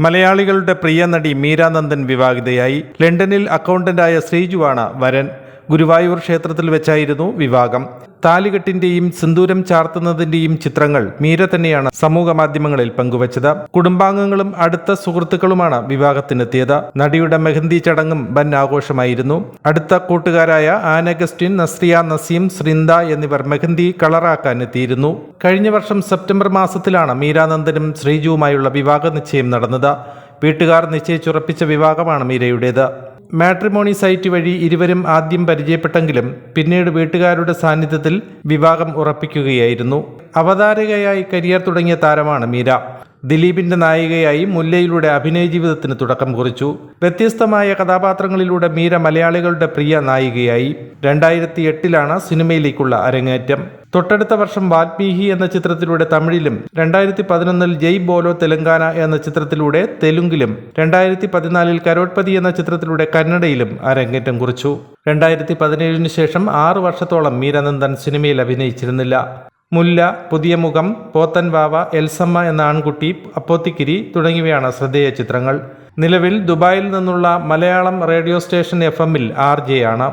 മലയാളികളുടെ പ്രിയ നടി മീരാനന്ദൻ വിവാഹിതയായി. ലണ്ടനിൽ അക്കൗണ്ടന്റായ ശ്രീജുവാണ് വരൻ. ഗുരുവായൂർ ക്ഷേത്രത്തിൽ വെച്ചായിരുന്നു വിവാഹം. താലികെട്ടിന്റെയും സിന്ദൂരം ചാർത്തുന്നതിന്റെയും ചിത്രങ്ങൾ മീര തന്നെയാണ് സമൂഹ മാധ്യമങ്ങളിൽ പങ്കുവച്ചത്. കുടുംബാംഗങ്ങളും അടുത്ത സുഹൃത്തുക്കളുമാണ് വിവാഹത്തിനെത്തിയത്. നടിയുടെ മെഹന്തി ചടങ്ങും വൻ ആഘോഷമായിരുന്നു. അടുത്ത കൂട്ടുകാരായ ആനഗസ്റ്റിൻ നസ്രിയ നസീം ശ്രിന്ദ എന്നിവർ മെഹന്തി കളറാക്കാൻ എത്തിയിരുന്നു കഴിഞ്ഞ വർഷം സെപ്റ്റംബർ മാസത്തിലാണ് മീരാനന്ദനും ശ്രീജുവുമായുള്ള വിവാഹ നിശ്ചയം നടന്നത്. വീട്ടുകാർ നിശ്ചയിച്ചുറപ്പിച്ച വിവാഹമാണ് മീരയുടേത്. മാട്രിമോണി സൈറ്റ് വഴി ഇരുവരും ആദ്യം പരിചയപ്പെട്ടെങ്കിലും പിന്നീട് വീട്ടുകാരുടെ സാന്നിധ്യത്തിൽ വിവാഹം ഉറപ്പിക്കുകയായിരുന്നു. അവതാരകയായി കരിയർ തുടങ്ങിയ താരമാണ് മീര. ദിലീപിന്റെ നായികയായി മുല്ലയിലൂടെ അഭിനയ ജീവിതത്തിന് തുടക്കം കുറിച്ചു. വ്യത്യസ്തമായ കഥാപാത്രങ്ങളിലൂടെ മീര മലയാളികളുടെ പ്രിയ നായികയായി. രണ്ടായിരത്തി എട്ടിലാണ് സിനിമയിലേക്കുള്ള അരങ്ങേറ്റം. തൊട്ടടുത്ത വർഷം വാൽമീഹി എന്ന ചിത്രത്തിലൂടെ തമിഴിലും രണ്ടായിരത്തി പതിനൊന്നിൽ ജയ് ബോലോ തെലങ്കാന എന്ന ചിത്രത്തിലൂടെ തെലുങ്കിലും രണ്ടായിരത്തി പതിനാലിൽ കരോട്ട്പതി എന്ന ചിത്രത്തിലൂടെ കന്നഡയിലും അരങ്ങേറ്റം കുറിച്ചു. രണ്ടായിരത്തി പതിനേഴിന് ശേഷം ആറു വർഷത്തോളം മീരാനന്ദൻ സിനിമയിൽ അഭിനയിച്ചിരുന്നില്ല. മുല്ല പുതിയ മുഖം പോത്തൻ വാവ എൽസമ്മ എന്ന ആൺകുട്ടി അപ്പോത്തിക്കിരി തുടങ്ങിയവയാണ് ശ്രദ്ധേയ ചിത്രങ്ങൾ. നിലവിൽ ദുബായിൽ നിന്നുള്ള മലയാളം റേഡിയോ സ്റ്റേഷൻ എഫ് എമ്മിൽ ആർ ജെ ആണ്.